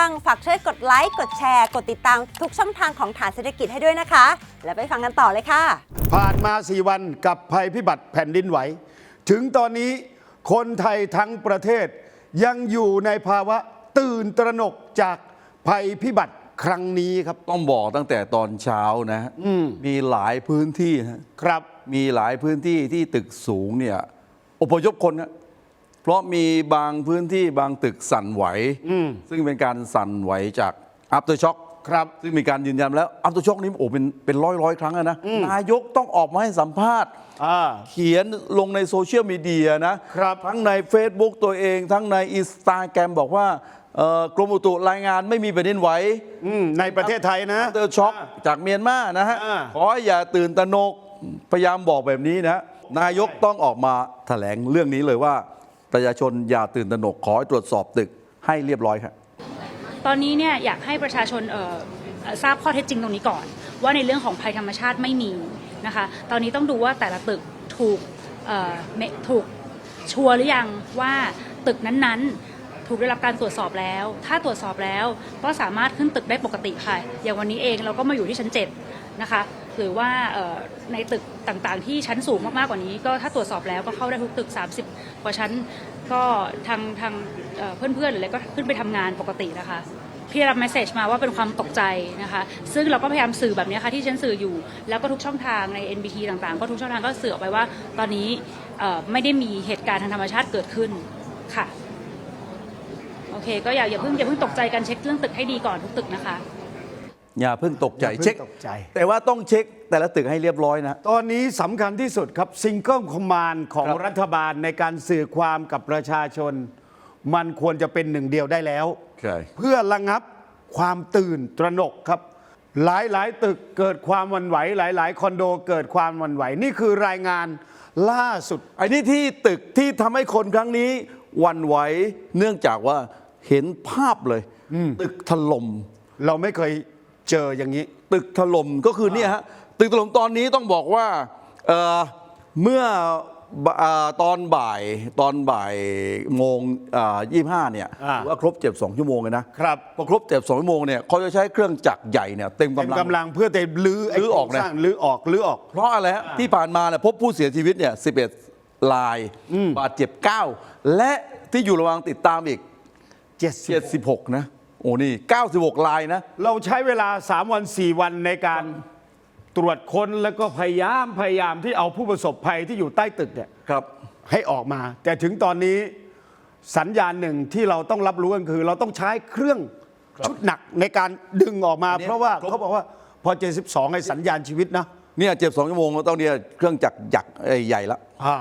ฟัง ฝากช่วยกดไลค์ กดแชร์ กดติดตามทุกช่องทางของฐานเศรษฐกิจให้ด้วยนะคะ แล้วไปฟังกันต่อเลยค่ะ ผ่านมา 4 วันกับภัยพิบัติแผ่นดินไหว ถึงตอนนี้คนไทยทั้งประเทศ ยังอยู่ในภาวะตื่นตระหนกจากภัยพิบัติครั้งนี้ครับ ต้องบอกตั้งแต่ตอนเช้านะมีหลายพื้นที่นะครับ มีหลายพื้นที่ที่ตึกสูงเนี่ยอพยพคนนะเพ ราะมีบางพื้นที่บางตึกสั่นไหว ซึ่งเป็นการสั่นไหวจากอัปเตอร์ช็อคครับ ซึ่งมีการยืนยันแล้วอัปเตอร์ช็อคนี้โอ้เป็นเป็นร้อยร้อยครั้งแล้วนะ นายกต้องออกมาให้สัมภาษณ์อ่าเขียนลงในโซเชียลมีเดียนะครับ ทั้งใน Facebook ตัวเอง ทั้งในอินสตาแกรมบอกว่าเอ่อกรมอุตุรายงานไม่มีแผ่นดินไหวอืมในประเทศไทยนะเตอร์ช็อคจากเมียนมานะฮะอ่าขอให้อย่าตื่นตระหนกพยายามบอกแบบนี้นะ นายกต้องออกมาแถลงเรื่องนี้เลยว่า ประชาชนอย่าตื่นตระหนกขอให้ตรวจสอบตึกให้เรียบร้อยครับตอนนี้เนี่ยอยากให้ประชาชนทราบข้อเท็จจริงตรงนี้ก่อน ว่าในเรื่องของภัยธรรมชาติไม่มีนะคะตอนนี้ต้องดูว่าแต่ละตึกถูกถูกชัวร์หรือยังว่าตึกนั้นๆ ถูกได้รับการตรวจสอบแล้ว ถ้าตรวจสอบแล้วก็สามารถขึ้นตึกได้ปกติค่ะ อย่างวันนี้เองเราก็มาอยู่ที่ชั้น7นะคะ หรือว่าในตึกต่างๆ ที่ชั้นสูงมากๆกว่านี้ ก็ถ้าตรวจสอบแล้วก็เข้าได้ทุกตึก 30 กว่าชั้น ก็ทางทางเพื่อนๆหรืออะไรก็ขึ้นไปทำงานปกตินะคะพี่รับเมสเซจมาว่าเป็นความตกใจนะคะ ซึ่งเราก็พยายามสื่อแบบนี้ค่ะที่ฉันสื่ออยู่ แล้วก็ทุกช่องทางใน NBT ต่างๆ ก็ทุกช่องทางก็สื่อออกไปว่า ตอนนี้ไม่ได้มีเหตุการณ์ทางธรรมชาติเกิดขึ้นค่ะ โอเค ก็อย่าอย่าเพิ่งอย่าเพิ่งตกใจกันเช็คเรื่องตึกให้ดีก่อนทุกตึกนะคะ อย่าเพิ่งตกใจอย่าเพิ่งเช็ค ตกใจ แต่ว่าต้องเช็คแต่ละตึกให้เรียบร้อยนะ ตอนนี้สำคัญที่สุดครับซิงเกิลคอมมานด์ของครับ รัฐบาลในการสื่อความกับประชาชน มันควรจะเป็นหนึ่งเดียวได้แล้ว ใช่ เพื่อระงับความตื่นตระหนกครับ หลายหลายๆตึกเกิดความหวันไหว หลายหลายๆคอนโดเกิดความหวันไหว นี่คือรายงานล่าสุด ไอ้นี่ที่ตึกที่ทำให้คนครั้งนี้หวันไหวเนื่องจากว่าเห็นภาพเลย ตึกถล่ม เราไม่เคย เจออย่างนี้ ตึกถล่มก็คือเนี่ยฮะตึกถล่มตอนนี้ต้องบอกว่าเอ่อเมื่อบ่อ่าตอนบ่ายตอนบ่ายโมงยี่ห้าเนี่ยอ่าถือว่าครบเจ็บสองชั่วโมงเลยนะครับพอครบเจ็บสองชั่วโมงเนี่ยเขาจะใช้เครื่องจักรใหญ่เนี่ยเต็มเต็มกำลังกำลังเพื่อจะลื้อไลื้อออกนะโครงสร้างลื้อออกลื้อออก เพราะอะไรฮะที่ผ่านมาเนี่ยพบผู้เสียชีวิตเนี่ย11รายบาดเจ็บ 9 และที่อยู่ระหว่างติดตามอีก70 76นะ โอ้นี่ 96รายนะ เราใช้เวลา 3 วัน 4 วันในการตรวจค้นแล้วก็พยายามพยายามที่เอาผู้ประสบภัยที่อยู่ใต้ตึกเนี่ยครับ ให้ออกมา แต่ถึงตอนนี้สัญญาณหนึ่งที่เราต้องรับรู้กันคือ เราต้องใช้เครื่องชุดหนักในการดึงออกมาอันนี้เพราะว่าครบเขาบอกว่าพอ 72ให้สัญญาณชีวิตนะเนี่ยเจ็บ2ชั่วโมงต้องเนี่ยเครื่องจักรยักษ์เอ่ยใหญ่ละอ่า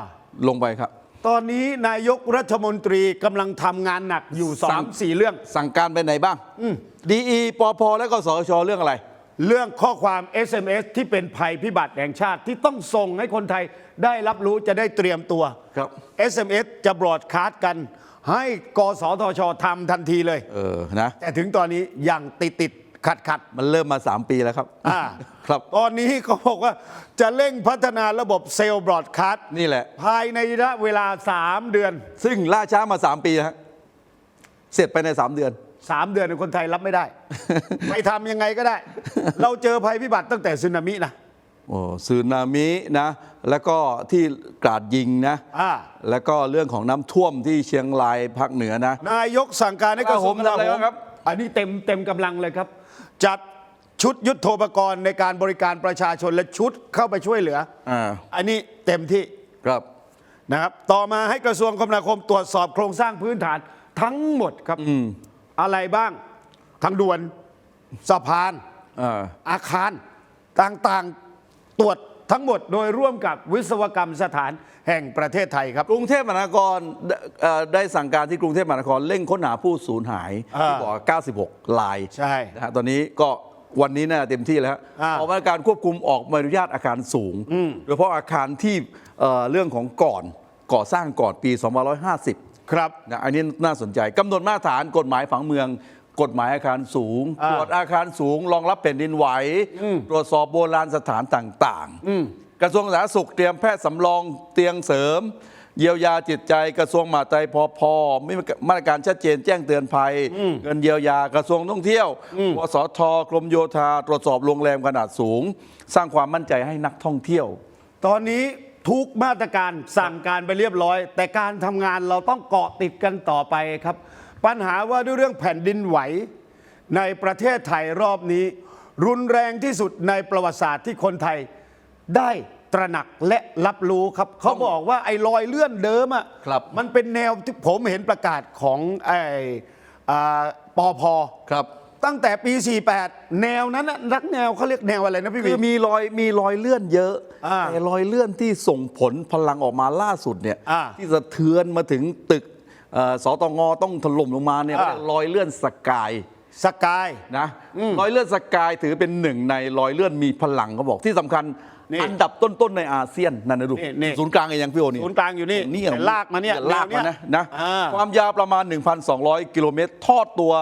ลงไปครับ ตอนนี้นายกรัฐมนตรีกำลังทำงานหนักอยู่สสาามมสี่เรื่อง สั่งการไปไหนบ้างดีอีปพและก็สชเรื่องอะไร เรื่องข้อความ SMS ที่เป็นภัยพิบัติแห่งชาติที่ต้องส่งให้คนไทยได้รับรู้จะได้เตรียมตัว ครับ SMS จะบรอดคาสต์กัน ให้กสทชทำทันทีเลย เออนะ แต่ถึงตอนนี้ยังติดติด ขัดขัดมันเริ่มมา 3 ปีแล้วครับๆอ่าครับตอนนี้เขาบอกว่าจะเร่งพัฒนาระบบเซลล์บรอดคาสต์นี่แหละ ภายในระยะเวลา 3 เดือน ซึ่งล่าช้ามา 3 ปีนะฮะเสร็จไปใน 3 เดือน 3 เดือนคนไทยรับไม่ได้ ไปทำยังไงก็ได้ เราเจอภัยพิบัติตั้งแต่สึนามินะโอ้สึนามินะ แล้วก็ที่กราดยิงนะอ่าแล้วก็เรื่องของน้ำท่วมที่เชียงรายภาคเหนือนะ นายกสั่งการให้กระทรวงกกลาลาโหมโหทำอะไรมบ้างครับอันนี้เต็มเต็มกำลังเลยครับ จัดชุดยุทโธปกรณ์ในการบริการประชาชนและชุดเข้าไปช่วยเหลืออ่าอันนี้เต็มที่ครับนะครับ ต่อมาให้กระทรวงคมนาคมตรวจสอบโครงสร้างพื้นฐานทั้งหมดครับอะไรบ้างทางด่วนสะพาน อ่าอาคารต่างๆตรวจ ทั้งหมดโดยร่วมกับวิศวกรรมสถานแห่งประเทศไทยครับ กรุงเทพมหานครเอ่อได้สั่งการที่กรุงเทพมหานครเร่งค้นหาผู้สูญหายอ่าที่บอกว่า96 ลายใช่นะฮะตอนนี้ก็วันนี้น่าเต็มที่แล้วฮะอ่าออกมาตรการควบคุมออกใบอนุญาตอาคารสูง โดยเฉพาะอาคารที่เอ่อเรื่องของก่อนก่อสร้างก่อนปี2550 ครับ นะอันนี้น่าสนใจกำหนดมาตรฐานกฎหมายผังเมือง กฎหมายอาคารสูงอ่าตรวจอาคารสูง รองรับแผ่นดินไหว ตรวจสอบโบราณสถานต่างๆ กระทรวงสาธารณสุขเตรียมแพทย์สำรองเตียงเสริม เยียวยาจิตใจกระทรวงมหาดไทยพอพอไม่มีมาตรการชัดเจนแจ้งเตือนภัย เงินเยียวยากระทรวงท่องเที่ยววสทกรมโยธา ตรวจสอบโรงแรมขนาดสูง สร้างความมั่นใจให้นักท่องเที่ยว ตอนนี้ทุกมาตรการสั่งการไปเรียบร้อย แต่การทำงานเราต้องเกาะติดกันต่อไปครับ ปัญหาว่าด้วยเรื่องแผ่นดินไหวในประเทศไทยรอบนี้ รุนแรงที่สุดในประวัติศาสตร์ที่คนไทยได้ตระหนักและรับรู้ครับเขาบอกว่าไอ้รอยเลื่อนเดิมอะครับมันเป็นแนวที่ผมเห็นประกาศของไอ้อ่าปอพครับตั้งแต่ปี 48 แนวนั้นน่ะนักแนวเขาเรียกแนวอะไรนะพี่คืวีอมีรอยมีรอยเลื่อนเยอะอ่าแต่รอยเลื่อนที่ส่งผลพลังออกมาล่าสุดเนี่ยอ่าที่สะเทือนมาถึงตึก เอ่อสตงต้องถล่มลงมาเนี่ยอ่า รอยเลื่อนสกายสกาย นะรอยเลื่อนสกายถือเป็นหนึ่งในรอยเลื่อนมีพลังเขาบอกที่สำคัญนี่อันดับต้นๆในอาเซียนนั่นนะดูนี่นี่ศูนย์กลางเองยังพี่โอนี่ศูนย์กลางอยู่นี่นี่แต่ลากมาเนี่ยลากมาแนวเนี้นะยนะอ่า ความยาวประมาณ 1,200 กิโลเมตร ทอดตัว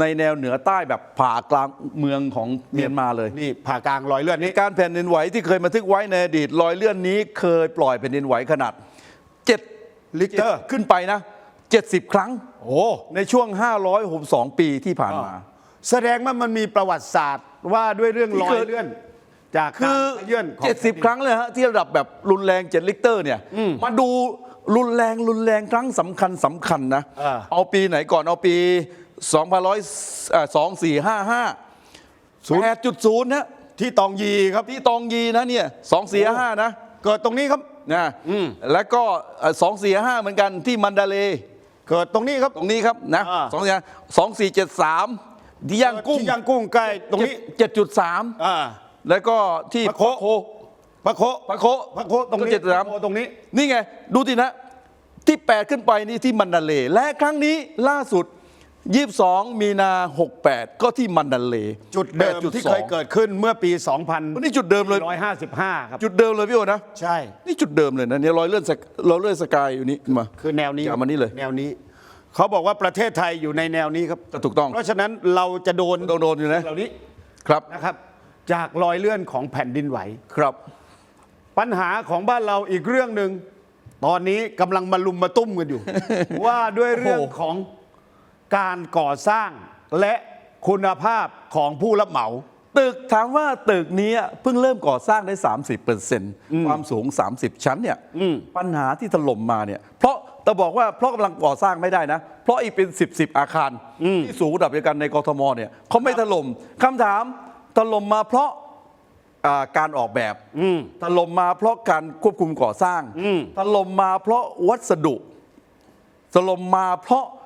ในแนวเหนือใต้แบบผ่ากลางเมืองของเมียนมาเลย นี่ผ่ากลางรอยเลื่อนในนี้การแผ่นดินไหวที่เคยบันทึกไว้ในอดีตรอยเลื่อนนี้เคยปล่อยแผ่นดินไหวขนาด7ลิกเตอร์ ขึ้นไปนะ 70 ครั้ง โอ้ในช่วง 562 ปีที่ผ่านมา แสดงว่ามันมีประวัติศาสตร์ว่าด้วยเรื่องที่รอเกิยดเลื่อน จากคืการอเยื่อนของ 70 ครั้งเลยฮะที่ระดับแบบรุนแรง7ลิกเตอร์เนี่ย มาดูรุนแรงรุนแรงครั้งสำคัญสำคัญนะ อ่า เอาปีไหนก่อนเอาปี252455 8.0นะที่ตองยีครับที่ตองยีนะเนี่ย2455นะ เกิดตรงนี้ครับ นะแล้วก็สองสี่ห้าเหมือนกันที่มันดาเลย์ เกิดตรงนี้ครับ ตรงนี้ครับนะอ่า สองสี่สองสี่เจ็ดสามที่ย่างกุ้งที่ย่างกุ้งใกล้ตรงนี้เจ็ดจุดสามอ่า แล้วก็ที่พะโค พระโคพะโคพระโคตรงนี้เจ็ดจุดสามพระโคตรงนี้ นี่ไง ดูทีนะ ที่ 8 ขึ้นไปนี่ที่มันดาเลย์และครั้งนี้ล่าสุด 22 มีนา 68 ก็ที่มันดาเลย์จุดเดิมที่เคยเกิดขึ้นเมื่อปีวันนี้จุดเดิมเลย2155 ครับ จุดเดิมเลยพี่โอนะ ใช่ นี่จุดเดิมเลยนะเนี่ยรอยเลื่อนสกรอยเลื่อนสกายอยู่นี่มา คือแนวนี้อย่ามานี่เลย แนวนี้ เขาบอกว่าประเทศไทยอยู่ในแนวนี้ครับก็ถูกต้อง เพราะฉะนั้นเราจะโดนโดนโดนอยู่นะเหล่านี้ ครับนะครับ จากรอยเลื่อนของแผ่นดินไหว ครับ ปัญหาของบ้านเราอีกเรื่องหนึ่ง ตอนนี้กำลังมาลุมมาตุ้มกันอยู่ ว่าด้วยเรื่องโอ้โหของ การก่อสร้างและคุณภาพของผู้รับเหมา ตึกถามว่าตึกนี้เพิ่งเริ่มก่อสร้างได้ 30%ความสูง 30 ชั้นเนี่ยปัญหาที่ถล่มมาเนี่ยเพราะแต่บอกว่าเพราะกำลังก่อสร้างไม่ได้นะ เพราะอีกเป็น 10บสอาคาร ที่สูงระดับเดียวกันในกทมเนี่ยเขาไม่ถล่มคำถามถล่มมาเพราะอ่าการออกแบบถล่มมาเพราะการควบคุมก่อสร้างถล่มมาเพราะวัสดุถล่มมาเพราะเอ่อ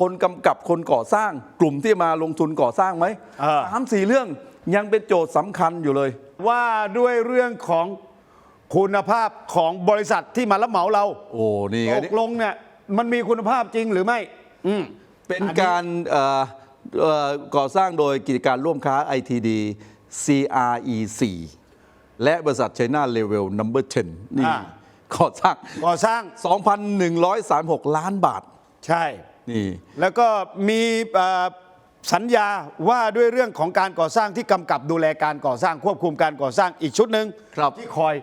คนกำกับคนก่อสร้าง กลุ่มที่มาลงทุนก่อสร้างไหมเออสามสี่เรื่องยังเป็นโจทย์สำคัญอยู่เลย ว่าด้วยเรื่องของคุณภาพของบริษัทที่มารับเหมาเรา โอ้นี่ไงตนี่กลงเนี่ยมันมีคุณภาพจริงหรือไม่อืมเป็นการเอ่อเอ่อก่อสร้างโดยกิจการร่วมค้า ITD CREC และบริษัท China Level Number 10นี่อ่าก่อสร้างก่อสร้าง 2,136 ล้านบาท ใช่ นี่แล้วก็มีเอ่อสัญญาว่าด้วยเรื่องของการก่อสร้างที่กำกับดูแลการก่อสร้างควบคุมการก่อสร้างอีกชุดหนึ่งครับที่คอย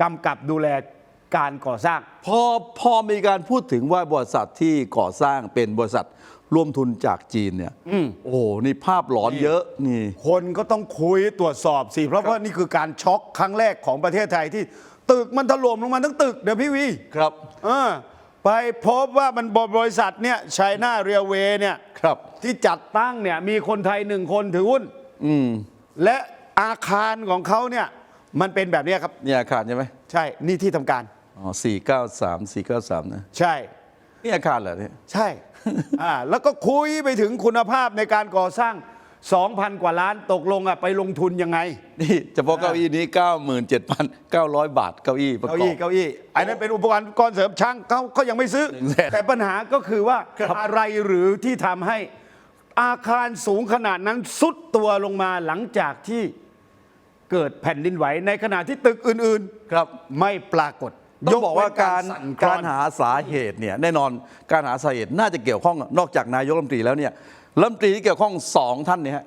กำกับดูแลการก่อสร้างพอพอมีการพูดถึงว่าบริษัทที่ก่อสร้างเป็นบริษัทร่วมทุนจากจีนเนี่ยโอ้โหนี่ภาพหลอนเยอะนี่ คนก็ต้องคุยตรวจสอบสิเพราะว่านี่คือการช็อกครั้งแรกของประเทศไทยที่ตึกมันถล่มลงมาทั้งตึกเดี๋ยวพี่วีครับ เออ ไปพบว่ามันบริษัทเนี่ยไชน่าเรียเวเนี่ยครับ ที่จัดตั้งเนี่ยมีคนไทยหนึ่งคนถือหุ้นและอาคารของเขาเนี่ยมันเป็นแบบเนี้ยครับนี่อาคารใช่ไหมใช่นี่ที่ทำการอ๋อสี่เก้าสามสี่เก้าสามนะใช่ นี่อาคารเหรอเนี่ยใช่อ่าแล้วก็คุยไปถึงคุณภาพในการก่อสร้าง 2,000 กว่าล้านตกลงอะไปลงทุนยังไง นี่เฉพาะเก้าอี้นี้ 97,900 บาทเก้าอี้ประกเก้าออี้บเก้าอี้อันนั้นเป็นอุปกรณ์กรเสริมช่างเขาเขายังไม่ซื้อหนึ่งแสนแต่ปัญหาก็คือว่าครับอะไรหรือที่ทำให้อาคารสูงขนาดนั้นสุดตัวลงมาหลังจากที่เกิดแผ่นดินไหวในขณะที่ตึกอื่นครับๆไม่ปรากฏ ต้องบอกว่าเว้นการสั่นคลกาอรนหาสาเหตุเนี่ยแน่นอนการหาสาเหตุน่าจะเกี่ยวข้องนอกจากนายกรัฐมนตรีแล้วเนี่ยรัฐมนตรีที่เกี่ยวข้องสองท่านเนี่ยฮะ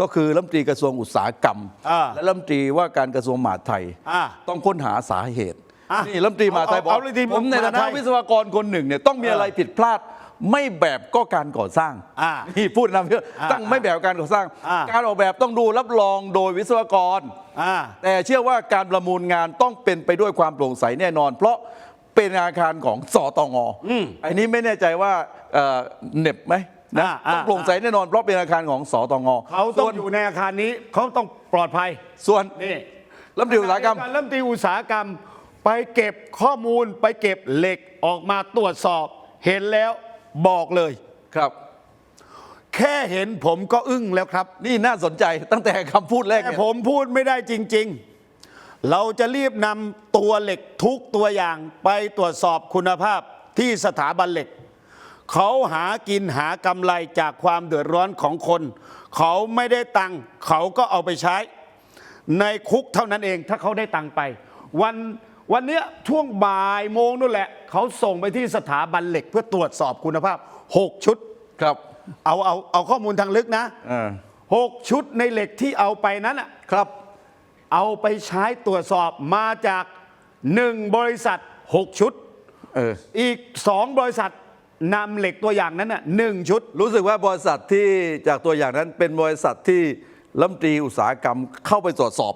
ก็คือรัฐมนตรีกระทรวงอุตสาหกรรมอ่าและรัฐมนตรีว่าการกระทรวงมหาดไทยอ่าต้องค้นหาสาเหตุอะนี่รัฐมนตรีมหาดไทยบอกเอาเอารัฐมนตรีผมในฐานะมหาดไทยวิศวกรคนหนึ่งเนี่ยต้องมีอะไรผิดพลาด ไม่แบบก็การก่อสร้างอ่านี่พูดนะเพื่ออ่าตั้งไม่แบบการก่อสร้าง อ่า การออกแบบต้องดูรับรองโดยวิศวกร อ่า แต่เชื่อว่าการประมูลงานต้องเป็นไปด้วยความโปร่งใสแน่นอน เพราะเป็นอาคารของสตงอันนี้ไม่แน่ใจว่าเอ่อเหน็บไหมนะอ่าอ่า ต้องโปร่งใสแน่นอนเพราะเป็นอาคารของสตงเขาต้องส่วนอยู่ในอาคารนี้เขาต้องปลอดภัยส่วนนี่รัฐมนตรีอุตสาหกรรมขณะเดียวนรัฐมนตรีอุตสาหกรรม ไปเก็บข้อมูลไปเก็บเหล็กออกมาตรวจสอบ เห็นแล้ว บอกเลยครับ แค่เห็นผมก็อึ้งแล้วครับ นี่น่าสนใจตั้งแต่คำพูดแรกแต่เนี่ยผมพูดไม่ได้จริง ๆ เราจะรีบนำตัวเหล็กทุกตัวอย่างไปตรวจสอบคุณภาพที่สถาบันเหล็ก เขาหากินหากำไรจากความเดือดร้อนของคน เขาไม่ได้ตังค์เขาก็เอาไปใช้ ในคุกเท่านั้นเองถ้าเขาได้ตังค์ไป วัน วันเนี้ยช่วงบ่ายโมงนู่นแหละ เขาส่งไปที่สถาบันเหล็กเพื่อตรวจสอบคุณภาพ 6 ชุดครับ เอาเอาเอาข้อมูลทางลึกนะเออหกชุดในเหล็กที่เอาไปนั้นอะครับ เอาไปใช้ตรวจสอบมาจากหนึ่งบริษัท6ชุดเอออีกสองบริษัทนำเหล็กตัวอย่างนั้นน่ะหนึ่งชุด รู้สึกว่าบริษัทที่จากตัวอย่างนั้นเป็นบริษัทที่รัฐมนตรีอุตสาหกรรมเข้าไปตรวจสอบ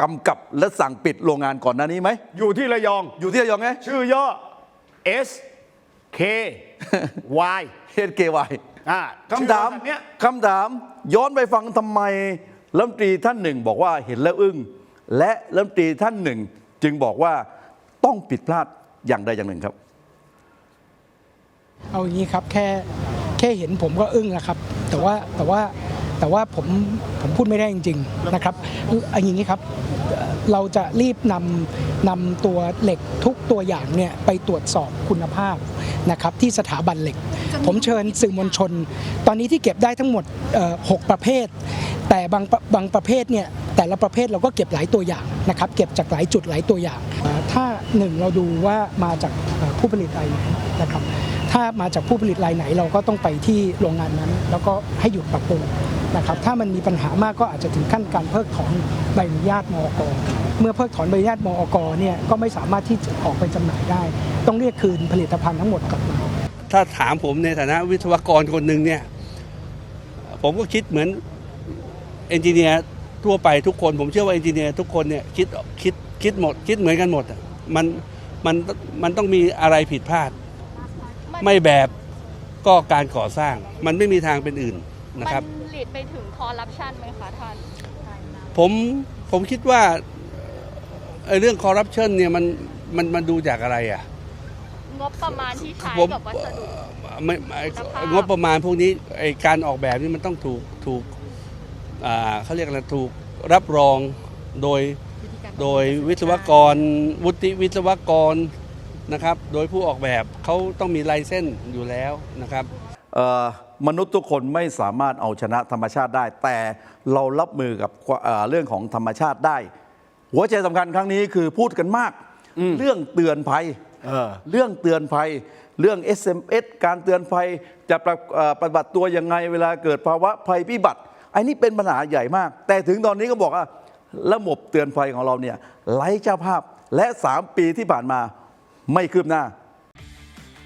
กำกับและสั่งปิดโรงงานก่อนหน้านี้ไหม อยู่ที่ระยอง อยู่ที่ระยองไง ชื่อย่อ S K Y เฮดเกวายอ่าคำถามชื่อบริษัทเนี้ยคำถามย้อนไปฟังทำไมรัฐมนตรีท่านหนึ่งบอกว่าเห็นแล้วอึ้งและรัฐมนตรีท่านหนึ่ง จึงบอกว่าต้องผิดพลาดอย่างใดอย่างหนึ่งครับ เอาอย่างนี้ครับแค่แค่เห็นผมก็อึ้งนะครับ แต่ว่าแต่ว่า แต่ว่าผมผมพูดไม่ได้จริง ๆนะครับเอาอย่างนี้ครับเอ่อเราจะรีบนำนำตัวเหล็กทุกตัวอย่างเนี่ยไปตรวจสอบคุณภาพนะครับที่สถาบันเหล็ก ผมเชิญสื่อมวลชน ตอนนี้ที่เก็บได้ทั้งหมดเอ่อหกประเภท แต่บางประบางประเภทเนี่ยแต่ละประเภทเราก็เก็บหลายตัวอย่างนะครับเก็บจากหลายจุดหลายตัวอย่างเอ่อถ้าหนึ่งเราดูว่ามาจากเอ่อผู้ผลิตรายไหนนะครับถ้ามาจากผู้ผลิตรายไหนเราก็ต้องไปที่โรงงานนั้น แล้วก็ให้หยุดปรับปรุง นะครับถ้ามันมีปัญหามากก็อาจจะถึงขั้นการเพิกถอนใบอนุญาตมอกเมื่อเพิกถอนใบอนุญาตมอกเนี่ยก็ไม่สามารถที่จะออกไปจำหน่ายได้ ต้องเรียกคืนผลิตภัณฑ์ทั้งหมดกลับมาถ้าถามผมในฐานะวิศวกรคนหนึ่งเนี่ยผมก็คิดเหมือนเอนจิเนียร์ทั่วไปทุกคน ผมเชื่อว่าเอนจิเนียร์ทุกคนเนี่ยคิดคิดคิดหมด คิดเหมือนกันหมดมันมันมันต้องมีอะไรผิดพลาด ไม่แบบก็การก่อสร้าง มันไม่มีทางเป็นอื่น นะครับมันหลีดไปถึงคอร์รัปชันไหมคะท่าน ผมผมคิดว่าเอ่อเรื่องคอร์รัปชันเนี่ยมันมันมันดูจากอะไรอะงบประมาณที่ใช้ผมกับวัสดุไม่ไม่คุณภาพงบประมาณพวกนี้ไอการออกแบบนี่มันต้องถูกถูกอ่าเขาเรียกอะไรถูกรับรองโดยโดยวิศวกร วุฒิวิศวกรนะครับ โดยผู้ออกแบบเขาต้องมีไลเส้นส์อยู่แล้วนะครับเอ่อ มนุษย์ทุกคนไม่สามารถเอาชนะธรรมชาติได้ แต่เรารับมือกับความเอ่อเรื่องของธรรมชาติได้ หัวใจสำคัญครั้งนี้คือพูดกันมาก เรื่องเตือนภัยเออเรื่องเตือนภัย เรื่อง SMS การเตือนภัยจะประเอ่อปฏิบัติตัวยังไงเวลาเกิดภาวะภัยพิบัติไอ้นี่เป็นปัญหาใหญ่มาก แต่ถึงตอนนี้ก็บอกว่าระบบเตือนภัยของเราเนี่ยไร้เจ้าภาพและ 3 ปีที่ผ่านมาไม่คืบหน้า